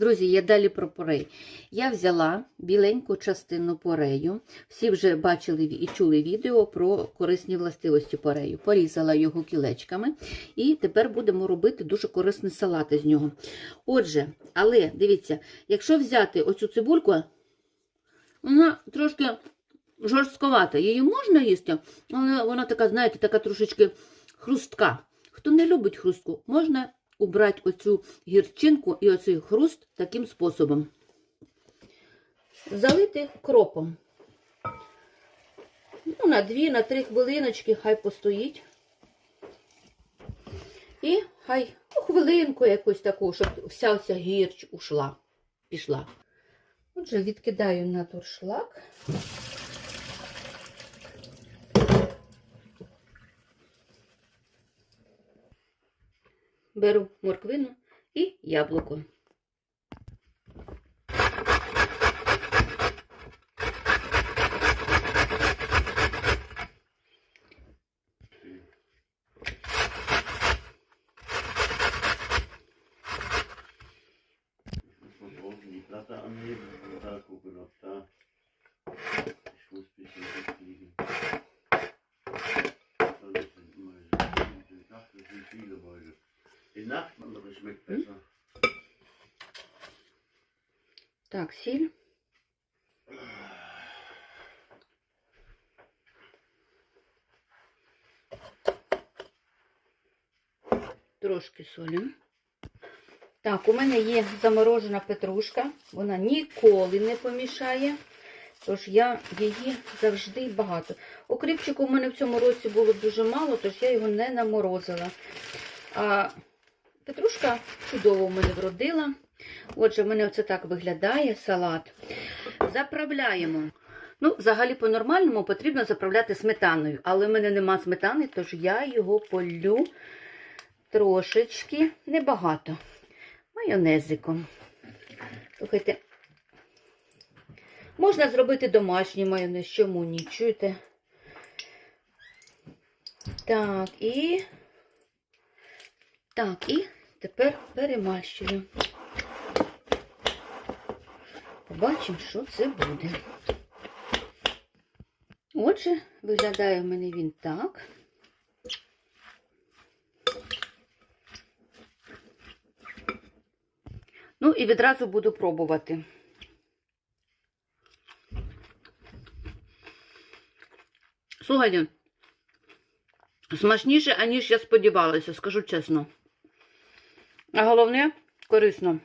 Друзі, я далі про порей. Я взяла біленьку частину порею. Всі вже бачили і чули відео про корисні властивості порею. Порізала його кілечками. І тепер будемо робити дуже корисний салат із нього. Отже, але дивіться, якщо взяти оцю цибульку, вона трошки жорстковата. Її можна їсти, але вона така, знаєте, така трошечки хрустка. Хто не любить хрустку, можна убрати оцю гірчинку і оцей хруст таким способом. Залити кропом. Ну, на 2-3 хвилиночки хай постоїть. І хай ну, хвилинку якусь таку, щоб вся оця гірч ушла, пішла. Отже, відкидаю на дуршлаг. Беру морквину і яблуко. Platte anheben und da gucken, ob da. Die Nacht, andere schmeckt besser. Так, сіль. Трошки солі. Так, у мене є заморожена петрушка. Вона ніколи не помішає. Тож я її завжди багато. Окріпчику у мене в цьому році було дуже мало, тож я його не наморозила. А петрушка чудово в мене вродила. Отже, в мене оце так виглядає салат. Заправляємо. Ну, взагалі, по-нормальному потрібно заправляти сметаною, але в мене нема сметани, тож я його полю трошечки, небагато, майонезиком. Слухайте, можна зробити домашній майонез, чому ні, чуєте? Так, і. Так, і тепер перемащую. Побачимо, що це буде. Отже, виглядає в мене він так. Ну і відразу буду пробувати. Слухайте, смачніше, аніж я сподівалася, скажу чесно. А головне, корисно.